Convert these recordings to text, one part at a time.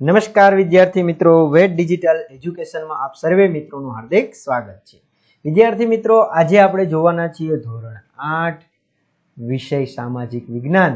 નમસ્કાર વિદ્યાર્થી મિત્રો વેટ ડિજિટલ એજ્યુકેશનમાં આપ સર્વે મિત્રોનું હાર્દિક સ્વાગત છે. વિદ્યાર્થી મિત્રો, આજે આપણે જોવાના છીએ ધોરણ આઠ, વિષય સામાજિક વિજ્ઞાન,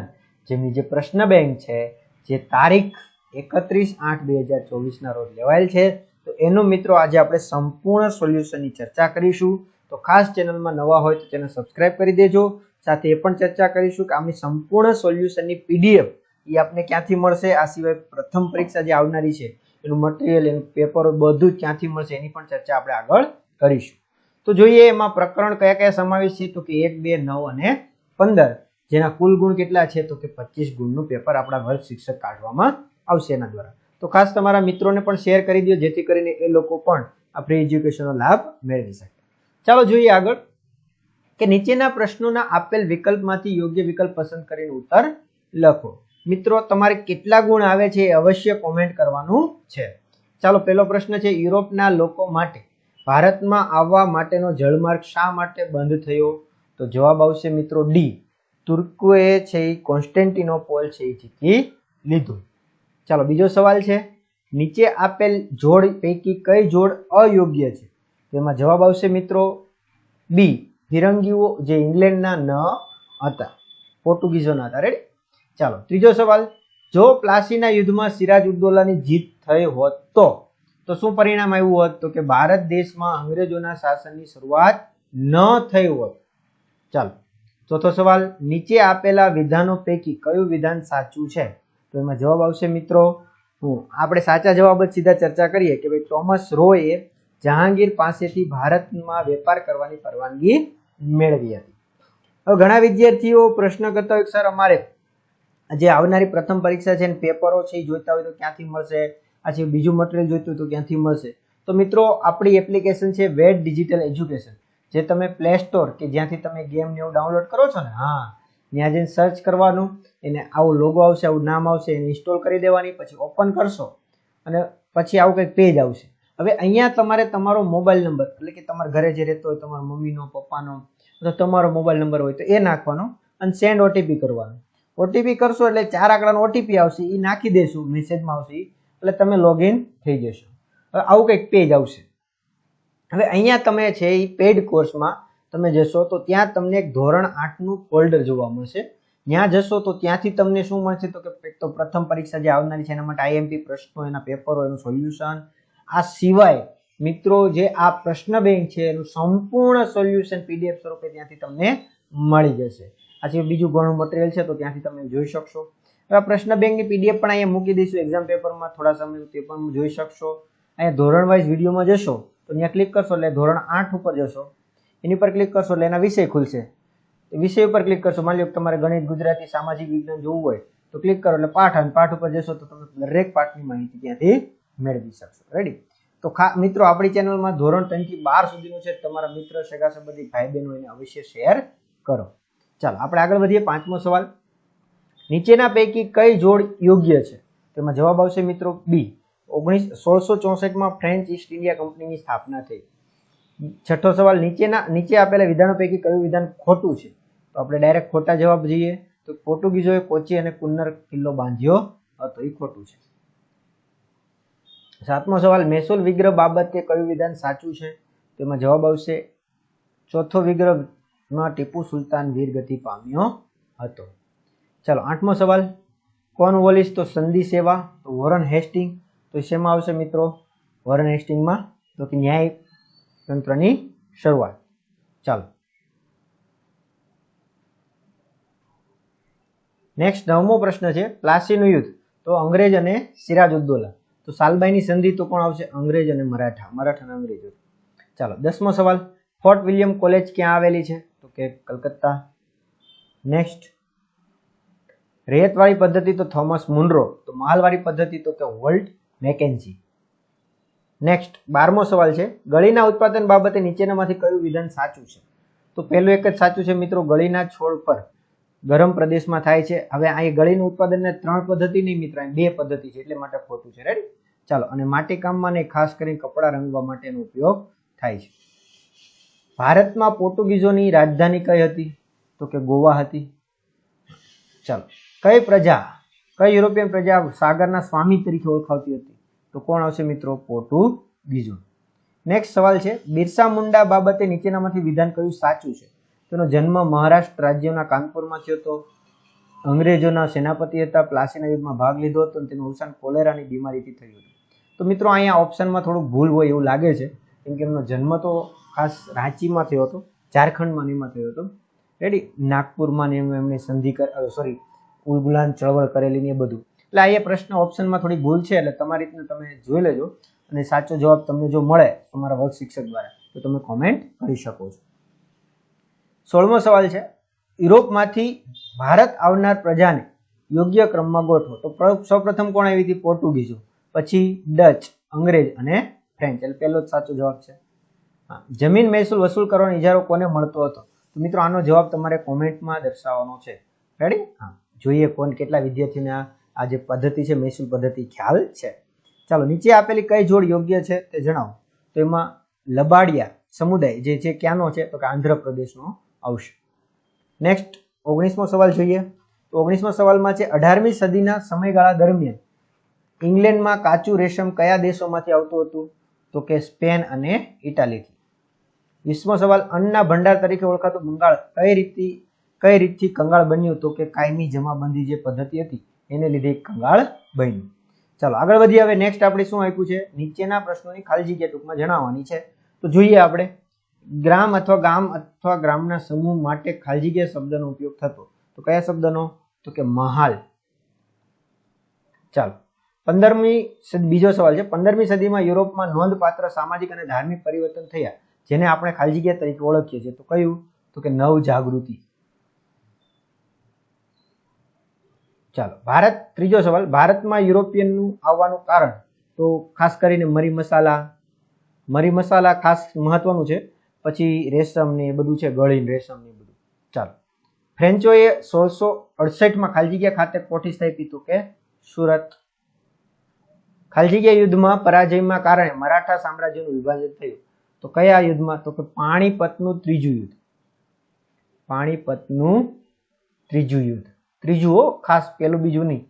જેમની જે પ્રશ્ન બેંક છે, જે તારીખ એકત્રીસ આઠ બે હજાર ચોવીસના રોજ લેવાયેલ છે. તો એનું મિત્રો, આજે આપણે સંપૂર્ણ સોલ્યુશનની ચર્ચા કરીશું. તો ખાસ ચેનલમાં નવા હોય તો ચેનલ સબસ્ક્રાઇબ કરી દેજો. સાથે એ પણ ચર્ચા કરીશું કે આમની સંપૂર્ણ સોલ્યુશનની પીડીએફ એ આપને ક્યાંથી મળશે? આ સિવાય પ્રથમ પરીક્ષા જે આવનારી છે, એનું મટીરિયલ એનું પેપર બધું જ ક્યાંથી મળશે એની પણ ચર્ચા આપણે આગળ કરીશું. તો જોઈએ એમાં પ્રકરણ કયા કયા સમાવેશ છે? તો કે એક, બે, નવ અને પંદર. જેના કુલ ગુણ કેટલા છે? તો કે પચીસ ગુણનું પેપર આપણા વર્ગ શિક્ષક કાઢવામાં આવશે એના દ્વારા. તો ખાસ તમારા મિત્રોને પણ શેર કરી દો જેથી કરીને એ લોકો પણ આ ફ્રી એજ્યુકેશનનો લાભ મેળવી શકે. ચાલો જોઈએ આગળ. કે નીચેના પ્રશ્નોના આપેલ વિકલ્પમાંથી યોગ્ય વિકલ્પ પસંદ કરીને ઉત્તર લખો. મિત્રો, તમારે કેટલા ગુણ આવે છે એ અવશ્ય કોમેન્ટ કરવાનું છે. ચાલો, પહેલો પ્રશ્ન છે, યુરોપના લોકો માટે, ભારતમાં આવવા માટેનો જળમાર્ગ શા માટે બંધ થયો? તો જવાબ આવશે મિત્રો ડી તુર્કોએ છે એ કોન્સ્ટેન્ટિનોપોલ છે એ જીતી લીધું. ચાલો, બીજો સવાલ છે, નીચે આપેલ જોડ પૈકી કઈ જોડ અયોગ્ય છે? તેમાં જવાબ આવશે મિત્રો બી ફિરંગીઓ જે ઇંગ્લેન્ડના ન હતા, પોર્ટુગીઝોના હતા. રેડી ચાલો, ત્રીજો સવાલ. જો પ્લાસીના યુદ્ધમાં સિરાજ ઉદ્દોલાની જીત થઈ હોત તો તો શું પરિણામ આવ્યું હોત? તો કે ભારત દેશમાં અંગ્રેજોના શાસનની શરૂઆત ન થઈ હોત. ચાલો, ચોથો સવાલ. નીચે આપેલા વિધાનો પૈકી કયું વિધાન સાચું છે? તો એમાં જવાબ આવશે, મિત્રો, હું. આપણે સાચા જવાબ જ સીધા ચર્ચા કરીએ કે ભાઈ થોમસ રોએ જહાંગીર પાસેથી ભારતમાં વેપાર કરવાની પરવાનગી મેળવી હતી. હવે ઘણા વિદ્યાર્થીઓ પ્રશ્ન કરતા હોય સર, અમારે જે આવનારી પ્રથમ પરીક્ષા છે પેપરો છે એ જોઈતા હોય તો ક્યાંથી મળશે? આ છે બીજું મટીરિયલ જોઈતું હોય તો ક્યાંથી મળશે? તો મિત્રો, આપણી એપ્લિકેશન છે વેટ ડિજિટલ એજ્યુકેશન જે તમે પ્લે સ્ટોર કે જ્યાંથી તમે ગેમ ને એવું ડાઉનલોડ કરો છો ને, હા, ત્યાં જઈને સર્ચ કરવાનું, એને આવું લોગો આવશે, આવું નામ આવશે, એને ઇન્સ્ટોલ કરી દેવાની, પછી ઓપન કરશો અને પછી આવું કંઈક પેજ આવશે. હવે અહીંયા તમારે તમારો મોબાઈલ નંબર એટલે કે તમારા ઘરે જે રહેતો હોય, તમારા મમ્મીનો, પપ્પાનો અથવા તમારો મોબાઈલ નંબર હોય તો એ નાખવાનો અને સેન્ડ ઓટીપી કરવાનું. ઓટીપી કરશો એટલે ચાર આંકડાનો ઓટીપી આવશે એ નાખી દેશું મેસેજમાં આવશે એટલે તમે લોગિન થઈ જશો. આવું કંઈક પેજ આવશે. હવે અહીંયા તમે છે એ પેડ કોર્સમાં તમે જશો તો ત્યાં તમને એક ધોરણ આઠનું ફોલ્ડર જોવા મળશે. ત્યાં જશો તો ત્યાંથી તમને શું મળશે તો કે તો પ્રથમ પરીક્ષા જે આવનારી છે એના માટે આઈએમપી પ્રશ્નો, એના પેપરો એનું સોલ્યુશન આ સિવાય મિત્રો જે આ પ્રશ્ન બેંક છે એનું સંપૂર્ણ સોલ્યુશન પીડીએફ સ્વરૂપે ત્યાંથી તમને મળી જશે. આ સિવાય બીજું ઘણું મટીરિયલ છે, તો ત્યાંથી તમે જોઈ શકશો. હવે પ્રશ્ન બેંકની પીડીએફ પણ અહીંયા મૂકી દઈશું. એક્ઝામ પેપરમાં થોડા સમય તે પણ જોઈ શકશો. અહીંયા ધોરણ વાઇઝ વિડીયોમાં જશો, તો ત્યાં ક્લિક કરશો એટલે ધોરણ આઠ ઉપર જશો. એની પર ક્લિક કરશો એટલે એના વિષય ખુલશે. વિષય ઉપર ક્લિક કરશો, માની લો તમારે ગણિત, ગુજરાતી, સામાજિક વિજ્ઞાન જોવું હોય, તો ક્લિક કરો એટલે પાઠ અને પાઠ ઉપર જશો તો તમે દરેક પાઠની માહિતી ત્યાંથી મેળવી શકશો. રેડી તો ખા, મિત્રો, આપણી ચેનલમાં ધોરણ ત્રણથી બાર સુધીનું છે. તમારા મિત્ર, સગા સંબંધી ભાઈ બહેનો એને અવશ્ય શેર કરો. ચાલો, આપણે આગળ વધીએ પાંચમો સવાલ. નીચેના પૈકી કઈ જોડ યોગ્ય છે? તેમાં જવાબ આવશે મિત્રો બી. ઓગણીસ સોળસો ચોસઠમાં ફ્રેન્ચ ઈસ્ટ ઇન્ડિયા કંપનીની સ્થાપના થઈ. છઠ્ઠો સવાલ, નીચેના, નીચે આપેલા વિધાનો પૈકી કયું વિધાન ખોટું છે? તો આપણે ડાયરેક્ટ ખોટા જવાબ જઈએ. તો પોર્ટુગીઝોએ કોચી અને કુન્નર કિલ્લો બાંધ્યો હતો. એ ખોટું છે. સાતમો સવાલ, મહેસૂલ વિગ્રહ બાબતે કયું વિધાન સાચું છે? તેમાં જવાબ આવશે, ચોથો વિગ્રહમાં ટીપુ સુલતાન વીરગતિ પામ્યો હતો. ચાલો, આઠમો સવાલ. કોણ વોલિસ તો સંધિ સેવા? તો વોરન હેસ્ટિંગ. તો શેમાં આવશે મિત્રો? વોરન હેસ્ટિંગમાં. તો કે ન્યાય તંત્રની શરૂઆત. ચાલો. નેક્સ્ટ નવમો પ્રશ્ન છે, પ્લાસીનું યુદ્ધ. તો અંગ્રેજ અને સિરાજ ઉદ્દોલા. તો સાલબાઈની સંધિ તો કોણ આવશે? અંગ્રેજ અને મરાઠા. મરાઠા અંગ્રેજો. ચાલો, દસમો સવાલ. ફોર્ટ વિલિયમ કોલેજ ક્યાં આવેલી છે? કે કલકત્તા. નેક્સ્ટ રેતવાળી પદ્ધતિ તો થોમસ મુનરો, તો માલવાળી પદ્ધતિ તો કે વર્લ્ડ મેકેન્સી નેક્સ્ટ બારમો સવાલ છે, ગળીના ઉત્પાદન બાબતે નીચેનામાંથી કયું વિધાન સાચું છે? તો પહેલું એક જ સાચું છે મિત્રો, ગળીના છોડ પર. ગરમ પ્રદેશમાં થાય છે. હવે અહીં ગળીનું ઉત્પાદનને ત્રણ પદ્ધતિ નહીં મિત્રો બે પદ્ધતિ છે, એટલે માટે ખોટું છે. રેડી ચાલો, અને માટીકામમાં ને ખાસ કરીને કપડાં રંગવા માટેનો ઉપયોગ થાય છે. ભારતમાં પોર્ટુગીઝોની રાજધાની કઈ હતી? તો કે ગોવા હતી. ચાલો, કઈ પ્રજા, કઈ યુરોપિયન પ્રજા સાગરના સ્વામી તરીકે ઓળખાવતી હતી? તો કોણ આવશે મિત્રો? પોર્ટુગીઝો. નેક્સ્ટ સવાલ છે, બિરસા મુંડા બાબતે નીચેનામાંથી વિધાન કયું સાચું છે? તેનો જન્મ મહારાષ્ટ્ર રાજ્યના કાનપુરમાં થયો હતો. અંગ્રેજોના સેનાપતિ હતા, પ્લાસીના યુદ્ધમાં ભાગ લીધો હતો અને તેનું અવસાન કોલેરાની બીમારીથી થયું હતું. તો મિત્રો, અહીંયા ઓપ્શનમાં થોડું ભૂલ હોય એવું લાગે છે, કેમ કે એમનો જન્મ તો ખાસ રાંચીમાં થયો હતો, ઝારખંડમાં ને એમાં થયો હતો. રેડી નાગપુરમાં ને એમ એમણે સંધિ સોરી ઉલગુલાન ચળવળ કરેલી ને એ બધું. એટલે અહીંયા પ્રશ્ન ઓપ્શનમાં થોડી ભૂલ છે, એટલે તમારી રીતના તમે જોઈ લેજો અને સાચો જવાબ તમને જો મળે તમારા વર્ગ શિક્ષક દ્વારા, તો તમે કોમેન્ટ કરી શકો છો. સોળમો સવાલ છે, યુરોપમાંથી ભારત આવનાર પ્રજાને યોગ્ય ક્રમમાં ગોઠવો. તો પ્ર- સૌપ્રથમ કોણ આવી હતી? પોર્ટુગીઝો પછી ડચ, અંગ્રેજ અને ફ્રેન્ચ. એટલે પહેલો જ સાચો જવાબ છે. જમીન મહેસૂલ વસૂલ કરવાનો ઇજારો કોને મળતો હતો? તો મિત્રો, આનો જવાબ તમારે કોમેન્ટમાં દર્શાવવાનો છે. રેડી હા. જોઈએ કોણ કેટલા વિદ્યાર્થીઓને આ જે પદ્ધતિ છે, મહેસૂલ પદ્ધતિ, ખ્યાલ છે. ચાલો, નીચે આપેલી કઈ જોડ યોગ્ય છે તે જણાવો. તો એમાં લબાડિયા સમુદાય જે છે ક્યાંનો છે? તો કે આંધ્રપ્રદેશનો આવશે. નેક્સ્ટ ઓગણીસમો સવાલ જોઈએ. તો ઓગણીસમો સવાલમાં છે, અઢારમી સદીના સમયગાળા દરમિયાન ઇંગ્લેન્ડમાં કાચું રેશમ કયા દેશોમાંથી આવતું હતું? તો કે સ્પેન અને ઇટાલીથી. વીસમો સવાલ અન્નના ભંડાર તરીકે ઓળખાતું બંગાળ કઈ રીતથી કઈ રીતથી કંગાળ બન્યું તો કે કાયમી જમાબંધી જે પદ્ધતિ હતી, એને લીધે કંગાળ બન્યું. ચાલો, આગળ વધીએ. હવે નેક્સ્ટ આપણે શું આપ્યું છે? નીચેના પ્રશ્નોની ખાલી જગ્યા ટૂંકમાં જણાવવાની છે. તો જોઈએ આપણે, ગ્રામ અથવા ગામ અથવા ગ્રામના સમૂહ માટે ખાલી જગ્યા શબ્દનો ઉપયોગ થતો. તો કયા શબ્દનો? તો કે મહાલ. ચાલો, પંદરમી બીજો સવાલ છે. પંદરમી સદીમાં યુરોપમાં નોંધપાત્ર સામાજિક અને ધાર્મિક પરિવર્તન થયા. જેને આપણે ખાલી જગ્યા તરીકે ઓળખીએ છીએ. તો કયું? તો કે નવ જાગૃતિ. ચાલો, ભારત, ત્રીજો સવાલ. ભારતમાં યુરોપિયનનું આવવાનું કારણ? તો ખાસ કરીને મરી મસાલા. મરી મસાલા ખાસ મહત્વનું છે. પછી રેશમ ને એ બધું છે, ગળીને રેશમ ને બધું. ચાલો. ફ્રેન્ચોએ સોળસો અડસઠમાં ખાલી જગ્યા ખાતે કોઠી સ્થાપી હતું કે સુરત. ખાલી જગ્યા યુદ્ધમાં પરાજયમાં કારણે મરાઠા સામ્રાજ્યનું વિભાજન થયું. તો કયા યુદ્ધમાં? તો કે પાણીપતનું ત્રીજું યુદ્ધ. પાણીપતનું ત્રીજું યુદ્ધ. ત્રીજું હો, ખાસ પેલું બીજું નહીં.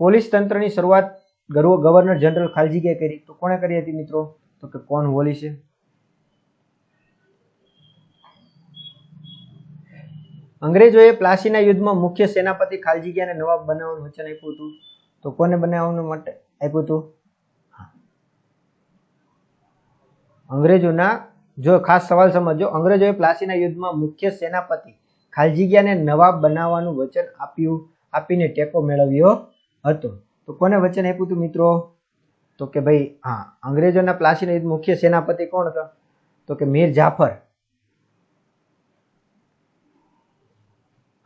પોલીસ તંત્રની શરૂઆત ગવર્નર જનરલ ખાલી કરી? તો કોણે કરી હતી મિત્રો? તો કે કોણ વોલિસે અંગ્રેજોએ પ્લાસીના યુદ્ધમાં મુખ્ય સેનાપતિ ખાલી જગ્યાને નવાબ બનાવવાનું વચન આપ્યું હતું? તો કોને બનાવવાનું માટે આપ્યું હતું હા. અંગ્રેજોના, જો ખાસ સવાલ સમજો, અંગ્રેજોએ પ્લાસીના યુદ્ધમાં મુખ્ય સેનાપતિ ખાલી જગ્યાને નવાબ બનાવવાનું વચન આપ્યું, આપીને ટેકો મેળવ્યો હતો. તો કોને વચન આપ્યું હતું મિત્રો? તો કે ભાઈ, હા, અંગ્રેજોના પ્લાસીના યુદ્ધ મુખ્ય સેનાપતિ કોણ હતા? તો કે મીર જાફર.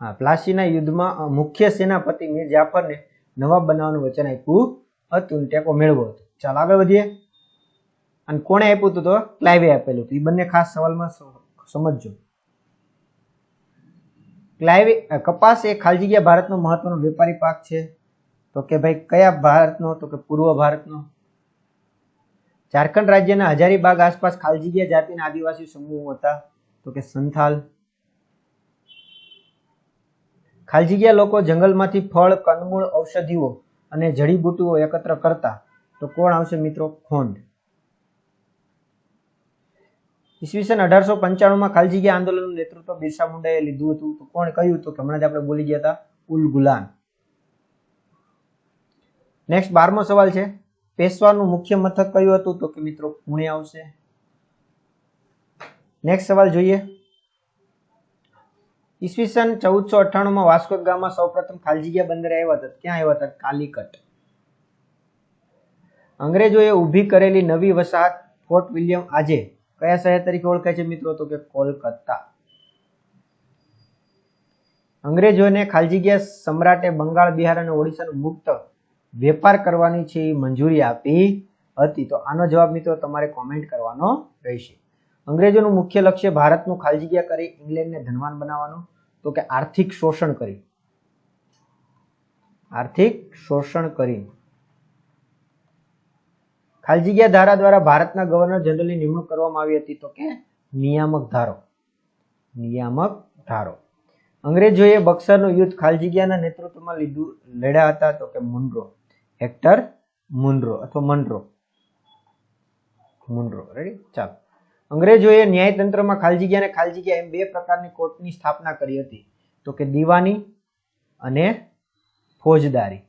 હા, પ્લાસીના યુદ્ધમાં મુખ્ય સેનાપતિ મીર જાફરને નવાબ બનાવવાનું વચન આપ્યું હતું ટેકો મેળવ્યો હતો. ચાલો આગળ વધીએ. અને કોણે આપ્યું હતું તો? ક્લાઇવે આપેલું હતું. એ બંને ખાસ સવાલમાં સમજજો. ક્લાઇવે કપાસ એ ખાલી જગ્યા ભારતનો મહત્વનો વેપારી પાક છે. તો કે ભાઈ કયા ભારતનો? તો કે પૂર્વ ભારતનો. ઝારખંડ રાજ્યના હજારીબાગ આસપાસ ખાલી જગ્યા જાતિના આદિવાસી સમૂહો હતા. તો કે સંથાલ. ખાલજીગીયા લોકો જંગલમાંથી ફળ કંદમૂળ ઔષધિઓ અને જડીબુટ્ટીઓ એકત્ર કરતા. તો કોણ આવશે મિત્રો? ખોંડ. ઈસવીસન અઢારસો પંચાણુંમાં ખાલી જગ્યા આંદોલનનું નેતૃત્વ બિરસા મુંડાએ લીધું હતું. તો કોણ કહ્યું હતું? કે હમણાં જ આપણે બોલી ગયા હતા, ઉલ ગુલાન નેક્સ્ટ બારમો સવાલ છે. પેશવાનું મુખ્ય મથક કયું હતું? તો કે મિત્રો, પુણે આવશે. નેક્સ્ટ સવાલ જોઈએ. ઈસવીસન ચૌદસો અઠ્ઠાણુંમાં વાસ્કો ગામમાં સૌપ્રથમ ખાલી જગ્યા બંદરે આવ્યા હતા. ક્યાં આવ્યા હતા? કાલિકટ. અંગ્રેજોએ ઊભી કરેલી નવી વસાહત ફોર્ટ વિલિયમ આજે કયા શહેર તરીકે ઓળખાય છે મિત્રો? તો કે કોલકાતા. અંગ્રેજોને ખાલજીગીયા જગ્યા સમ્રાટે બંગાળ, બિહાર અને ઓડિશાનું મુક્ત વેપાર કરવાની છે એ મંજૂરી આપી હતી. તો આનો જવાબ મિત્રો તમારે કોમેન્ટ કરવાનો રહેશે. અંગ્રેજોનું મુખ્ય લક્ષ્ય ભારતનું ખાલી જગ્યા કરી, ઇંગ્લેન્ડને ધનવાન બનાવવાનું. તો કે આર્થિક શોષણ કરી. આર્થિક શોષણ કરી. ખાલી જગ્યા ધારા દ્વારા ભારતના ગવર્નર જનરલની નિમણૂક કરવામાં આવી હતી તો કે નિયામક ધારો. નિયામક ધારો. અંગ્રેજોએ બક્સરનું યુદ્ધ ખાલજીગીયાના નેતૃત્વમાં લીધું, લડ્યા હતા તો કે મુન્ડ્રો હેક્ટર મુન્ડ્રો અથવા મનરો. મુન્ડ્રો રેડી ચાલો. અંગ્રેજોએ ન્યાયતંત્રમાં ખાલજીગીયા અને ખાલજીગીયા એમ બે પ્રકારની કોર્ટની સ્થાપના કરી હતી તો કે દીવાની અને ફોજદારી.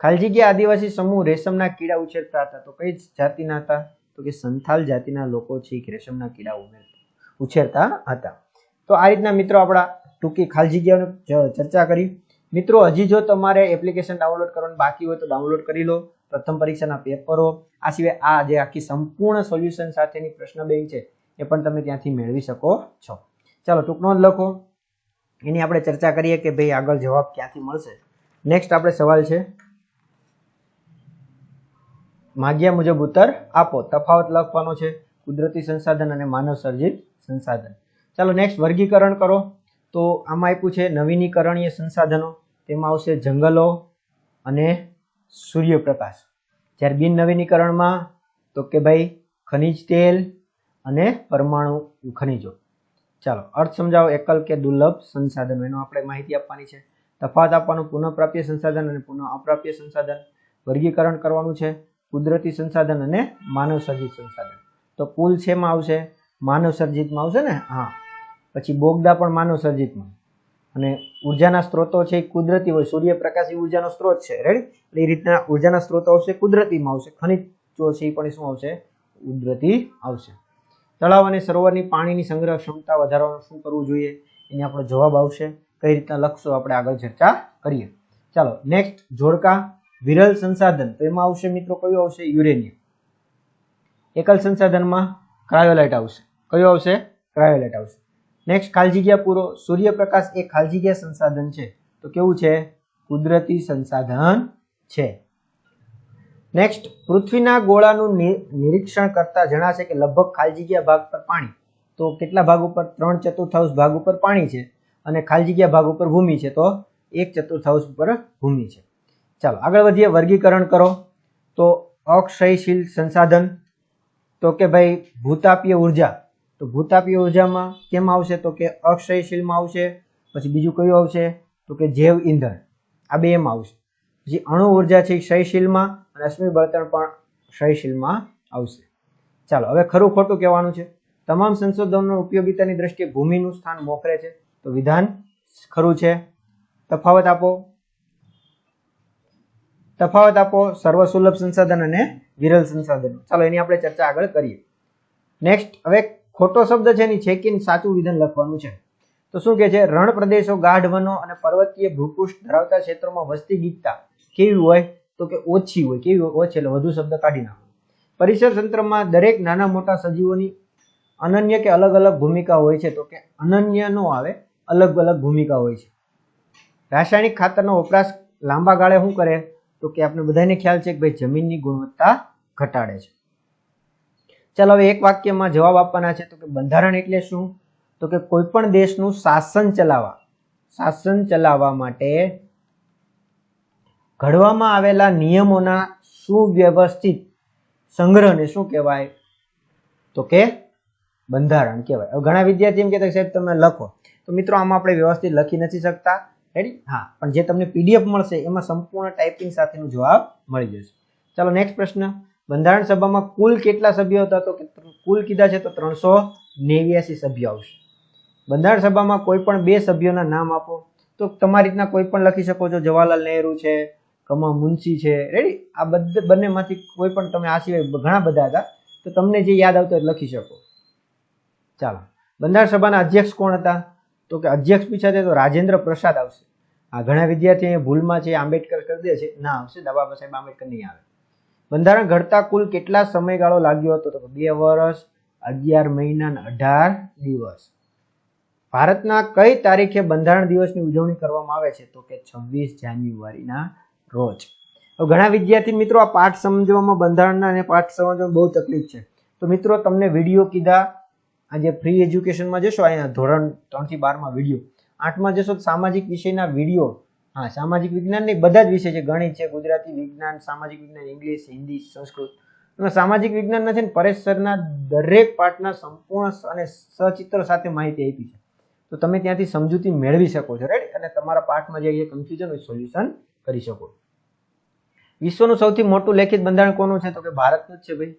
ખાલજીગીયા આદિવાસી સમૂહ રેશમના કીડા ઉછેરતા હતા. તો કઈ જાતિના હતા? તો કે સંથાલ જાતિના લોકો છે રેશમના કીડા ઉછેરતા હતા. તો આ રીતના મિત્રો આપણા ટૂંકી ખાલજીગીયાની ચર્ચા કરી. મિત્રો, હજી જો તમારે એપ્લિકેશન ડાઉનલોડ કરવાનું બાકી હોય તો ડાઉનલોડ કરી લો. પ્રથમ પરીક્ષાના પેપરો. આ સિવાય આ જે આખી સંપૂર્ણ સોલ્યુશન સાથેની પ્રશ્ન બેંક છે એ પણ તમે ત્યાંથી મેળવી શકો છો. ચાલો ટૂંકનો જ લખો. એની આપણે ચર્ચા કરીએ કે ભાઈ આગળ જવાબ ક્યાંથી મળશે? નેક્સ્ટ આપણે સવાલ છે. માગ્યા મુજબ ઉત્તર આપો. તફાવત લખવાનો છે. કુદરતી સંસાધન અને માનવ સર્જિત સંસાધન. ચાલો નેક્સ્ટ વર્ગીકરણ કરો. તો આમાં આપ્યું છે નવીનીકરણીય સંસાધનો. તેમાં આવશે જંગલો અને સૂર્યપ્રકાશ. જ્યારે બિન નવીનીકરણમાં, તો કે ભાઈ ખનિજ તેલ અને પરમાણુ ખનિજો. ચાલો, અર્થ સમજાવો. એકલ કે દુર્લભ સંસાધનો. એનો આપણે માહિતી આપવાની છે. તફાવત આપવાનું પુનઃપ્રાપ્ય સંસાધન અને પુનઃ અપ્રાપ્ય સંસાધન. વર્ગીકરણ કરવાનું છે. કુદરતી સંસાધન અને માનવ સર્જિત સંસાધન. તો કુલ શેમાં આવશે? માનવ સર્જિતમાં આવશે ને? હા. પછી બોગદા પણ માનવ સર્જિતમાં. અને ઉર્જાના સ્ત્રોતો છે એ કુદરતી હોય. સૂર્યપ્રકાશ એ ઉર્જાનો સ્ત્રોત છે. રેડી એટલે એ રીતના ઉર્જાના સ્ત્રોતો આવશે, કુદરતીમાં આવશે. ખનિજો છે એ પણ શું આવશે? કુદરતી આવશે. તળાવ અને સરોવરની પાણીની સંગ્રહ ક્ષમતા વધારવાનું શું કરવું જોઈએ? એને આપણો જવાબ આવશે. કઈ રીતના લખશો? આપણે આગળ ચર્ચા કરીએ. ચાલો નેક્સ્ટ જોડકા. વિરલ સંસાધન. તો એમાં આવશે મિત્રો, કયું આવશે? યુરેનિયમ. એકલ સંસાધનમાં ક્રાયોલાઇટ આવશે. કયું આવશે? ક્રાયોલાઇટ આવશે. નેક્સ્ટ ખાલજીગ્યા પૂરો. સૂર્યપ્રકાશ એ ખાલજીગ્યા સંસાધન છે. તો કેવું છે? કુદરતી સંસાધન છે. નેક્સ્ટ પૃથ્વીના ગોળાનું નિરીક્ષણ કરતા જણાશે કે લગભગ ખાલજીગ્યા ભાગ પર પાણી. તો કેટલા ભાગ ઉપર? ત્રણ ચતુર્થાંશ ભાગ ઉપર પાણી છે અને ખાલજીગ્યા ભાગ ઉપર ભૂમિ છે. તો એક ચતુર્થાંશ ઉપર ભૂમિ છે. ચાલો, આગળ વધીએ, વર્ગીકરણ કરો. તો અક્ષયશીલ સંસાધન, તો કે ભાઈ ભૂતાપીય ઊર્જા. તો ભૂતાપીય ઉર્જામાં કેમ આવશે? તો કે અક્ષયશીલમાં આવશે, પછી બીજું કયું આવશે? તો કે જૈવ ઈંધણ. આ બે એમાં આવશે. પછી અણુ ઊર્જા છે ક્ષયશીલમાં અને અશ્મિ બળતણ પણ ક્ષયશીલમાં આવશે. ચાલો, હવે ખરું ખોટું કહેવાનું છે. તમામ સંશોધનો ઉપયોગિતાની દ્રષ્ટિએ ભૂમિનું સ્થાન મોખરે છે. તો વિધાન ખરું છે. તફાવત આપો. તફાવત આપો, સર્વસુલભ સંસાધન અને વિરલ સંસાધનો. ચાલો એની આપણે ચર્ચા આગળ કરીએ. નેક્સ્ટ હવે ખોટો શબ્દ છે એની છેકીન સાચું વિધાન લખવાનું છે. તો શું કે છે? રણ પ્રદેશો, ગાઢ વનો અને પર્વતીય ભૂપૃષ્ઠ ધરાવતા ક્ષેત્રોમાં વસ્તી ગીતતા કેવી હોય? તો કે ઓછી હોય. કેવી હોય? ઓછી એટલે વધુ શબ્દ કાઢી નાખો. પરિસર તંત્રમાં દરેક નાના મોટા સજીવોની અનન્ય કે અલગ અલગ ભૂમિકા હોય છે. તો કે અનન્ય નો આવે, અલગ અલગ ભૂમિકા હોય છે. રાસાયણિક ખાતરનો વપરાશ લાંબા ગાળે શું કરે? તો કે આપણે બધાને ખ્યાલ છે કે ભાઈ જમીનની ગુણવત્તા ઘટાડે છે. ચાલો હવે એક વાક્યમાં જવાબ આપવાના છે તો કે બંધારણ એટલે શું? તો કે કોઈ પણ દેશનું શાસન ચલાવવા શાસન ચલાવવા માટે ઘડવામાં આવેલા નિયમોના સુવ્યવસ્થિત સંગ્રહને શું કહેવાય? તો કે બંધારણ કહેવાય. હવે ઘણા વિદ્યાર્થી એમ કહેતા સાહેબ તમે લખો. તો મિત્રો આમાં આપણે વ્યવસ્થિત લખી નથી શકતા. રેડી હા. પણ જે તમને પીડીએફ મળશે, એમાં સંપૂર્ણ ટાઈપિંગ સાથેનો જવાબ મળી જશે. ચાલો નેક્સ્ટ પ્રશ્ન. બંધારણ સભામાં કુલ કેટલા સભ્યો હતા? તો કુલ કીધા છે તો ત્રણસો નેવ્યાસી સભ્યો આવશે. બંધારણ સભામાં કોઈ પણ બે સભ્યોના નામ આપો. તો તમારી રીતના કોઈ પણ લખી શકો છો. જવાહરલાલ નહેરુ છે કમા મુનશી છે. રેડી આ બધે, બંનેમાંથી કોઈ પણ તમે આ સિવાય ઘણા બધા હતા. તો તમને જે યાદ આવતો લખી શકો. ચાલો. બંધારણ સભાના અધ્યક્ષ કોણ હતા? તો કે અધ્યક્ષ પૂછાશે તો રાજેન્દ્ર પ્રસાદ આવશે. આ ઘણા વિદ્યાર્થી અહીંયા ભૂલમાં છે, આંબેડકર કરી દે છે. ના, આવશે. બાબા સાહેબ આંબેડકર નહીં આવે. બંધારણ ઘડતા કુલ કેટલા સમયગાળો લાગ્યો હતો? તો બે વર્ષ, અગિયાર મહિના ને અઢાર દિવસ. ભારતના કઈ તારીખે બંધારણ દિવસની ઉજવણી કરવામાં આવે છે? તો કે છવ્વીસ જાન્યુઆરીના રોજ. ઘણા વિદ્યાર્થી મિત્રો, આ પાઠ સમજવામાં, બંધારણના અને પાઠ સમજવામાં બહુ તકલીફ છે. તો મિત્રો, તમને વીડિયો કીધા. આજે ફ્રી એજ્યુકેશનમાં જશો. અહીંયા ધોરણ ત્રણથી બારમાં વીડિયો. આઠમાં જશો તો સામાજિક વિષયના વીડિયો. હા, સામાજિક વિજ્ઞાનની બધા જ વિષય છે. ગણિત છે, ગુજરાતી વિજ્ઞાન, સામાજિક વિજ્ઞાન, ઇંગ્લિશ, હિન્દી, સંસ્કૃત. સામાજિક વિજ્ઞાનના છે ને પરેશ સરના દરેક પાઠના સંપૂર્ણ અને સચિત્ર સાથે માહિતી આપી છે. તો તમે ત્યાંથી સમજૂતી મેળવી શકો છો રાઈટ અને તમારા પાઠમાં જે કન્ફ્યુઝન હોય સોલ્યુશન કરી શકો વિશ્વનું સૌથી મોટું લેખિત બંધારણ કોનું છે? તો કે ભારતનું જ છે ભાઈ.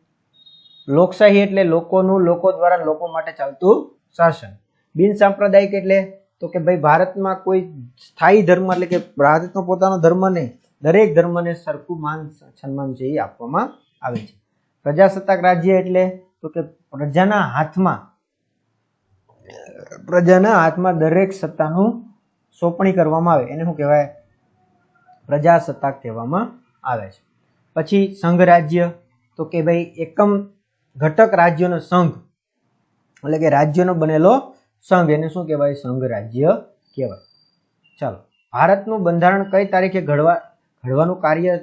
લોકશાહી એટલે લોકોનું, લોકો દ્વારા લોકો માટે ચાલતું શાસન. બિન સાંપ્રદાયિક એટલે તો કે ભાઈ ભારતમાં કોઈ સ્થાયી ધર્મ એટલે કે ભારતનો પોતાનો ધર્મ નહીં દરેક ધર્મને સરખું માન સન્માન છે એ આપવામાં આવે છે. પ્રજાસત્તાક રાજ્ય એટલે તો કે પ્રજાના હાથમાં પ્રજાના હાથમાં દરેક સત્તાનું સોંપણી કરવામાં આવે. એને શું કહેવાય? પ્રજાસત્તાક કહેવામાં આવે છે. પછી સંઘ રાજ્ય, તો કે ભાઈ એકમ ઘટક રાજ્યોનો સંઘ, એટલે કે રાજ્યનો બનેલો સંઘ એને શું કહેવાય? સંઘ રાજ્ય કહેવાય. ચાલો, ભારતનું બંધારણ કઈ તારીખે ઘડવા, ઘડવાનું કાર્ય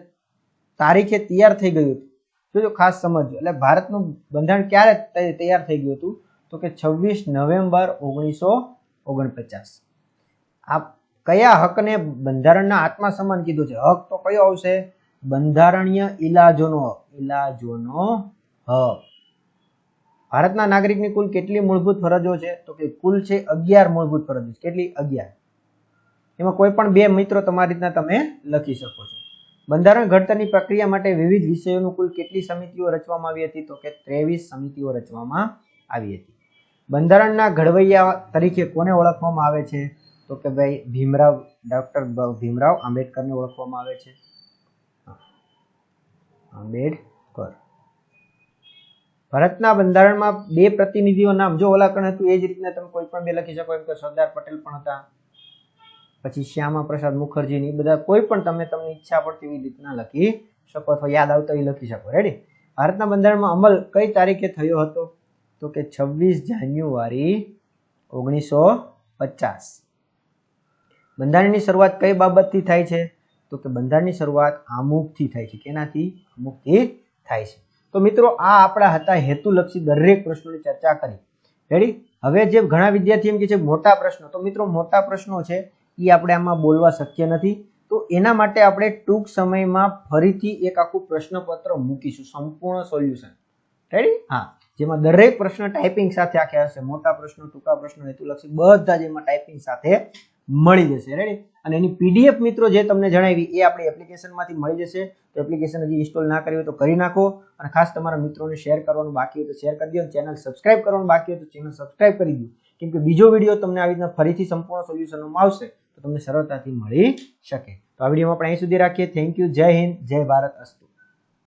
તારીખે તૈયાર થઈ ગયું હતું? જોજો, ખાસ સમજજો. એટલે ભારતનું બંધારણ ક્યારે તૈયાર થઈ ગયું હતું? તો કે છવ્વીસ નવેમ્બર ઓગણીસો ઓગણપચાસ. આ કયા હકને બંધારણના આત્મા સમાન કીધું છે? હક તો કયો આવશે? બંધારણીય ઇલાજોનો હક. ઇલાજોનો હક. ભારતના નાગરિકની કુલ કેટલી મૂળભૂત ફરજો છે? તો કે કુલ છે અગિયાર મૂળભૂત ફરજો. કેટલી? અગિયાર. એમાં કોઈ પણ બે મિત્રો તમારી રીતના તમે લખી શકો છો. બંધારણ ઘડતરની પ્રક્રિયા માટે વિવિધ વિષયોનું કુલ કેટલી સમિતિઓ રચવામાં આવી હતી? તો કે ત્રેવીસ સમિતિઓ રચવામાં આવી હતી. બંધારણના ઘડવૈયા તરીકે કોને ઓળખવામાં આવે છે? તો કે ભાઈ ભીમરાવ, ડોક્ટર ભીમરાવ આંબેડકરને ઓળખવામાં આવે છે. આંબેડકર. ભારતના બંધારણમાં બે પ્રતિનિધિઓ નામ જો વલાકણ હતું, એ જ રીતના તમે કોઈ પણ બે લખી શકો, એમ કે સરદાર પટેલ પણ હતા, પછી શ્યામા પ્રસાદ મુખર્જી ની બધા કોઈ પણ તમે તમને ઈચ્છા પડતી એવી રીતના લખી શકો અથવા યાદ આવતો એ લખી શકો. રેડી ભારતના બંધારણમાં અમલ કઈ તારીખે થયો હતો? તો કે છવ્વીસ જાન્યુઆરી ઓગણીસો પચાસ બંધારણની શરૂઆત કઈ બાબતથી થાય છે? તો કે બંધારણની શરૂઆત આમુખથી થાય છે. કેનાથી? અમુકથી થાય છે. તો મિત્રો, આ આપણા હતા હેતુલક્ષી દરેક પ્રશ્નોની ચર્ચા કરી. રેડી હવે જે ઘણા વિદ્યાર્થી એમ કે છે, મોટા પ્રશ્નો. તો મિત્રો, મોટા પ્રશ્નો છે એ આપણે આમાં બોલવા શક્ય નથી. તો એના માટે આપણે ટૂંક સમયમાં ફરીથી એક આખું પ્રશ્નપત્ર મૂકીશું, સંપૂર્ણ સોલ્યુશન. રેડી હા. જેમાં દરેક પ્રશ્ન ટાઈપિંગ સાથે આખે હશે મોટા પ્રશ્નો, ટૂંકા પ્રશ્નો, હેતુલક્ષી, બધા જ એમાં ટાઈપિંગ સાથે મળી જશે. રેડી અને એની પીડીએફ મિત્રો જે તમને જણાવી, એ આપણી એપ્લિકેશનમાંથી મળી જશે. તો એપ્લિકેશન હજી ઇન્સ્ટોલ ના કરી હોય તો કરી નાખો. અને ખાસ તમારા મિત્રોને શેર કરવાનું બાકી હોય તો શેર કરી દો. ચેનલ સબસ્ક્રાઇબ કરવાનું બાકી હોય તો ચેનલ સબસ્ક્રાઇબ કરી દો. કેમ કે બીજો વીડિયો તમને આવી રીતના ફરીથી સંપૂર્ણ સોલ્યુશનમાં આવશે, તો તમને સરળતાથી મળી શકે. તો આ વિડીયોમાં આપણે અહીં સુધી રાખીએ. થેન્ક યુ જય હિન્દ. જય ભારત. અસ્તુ.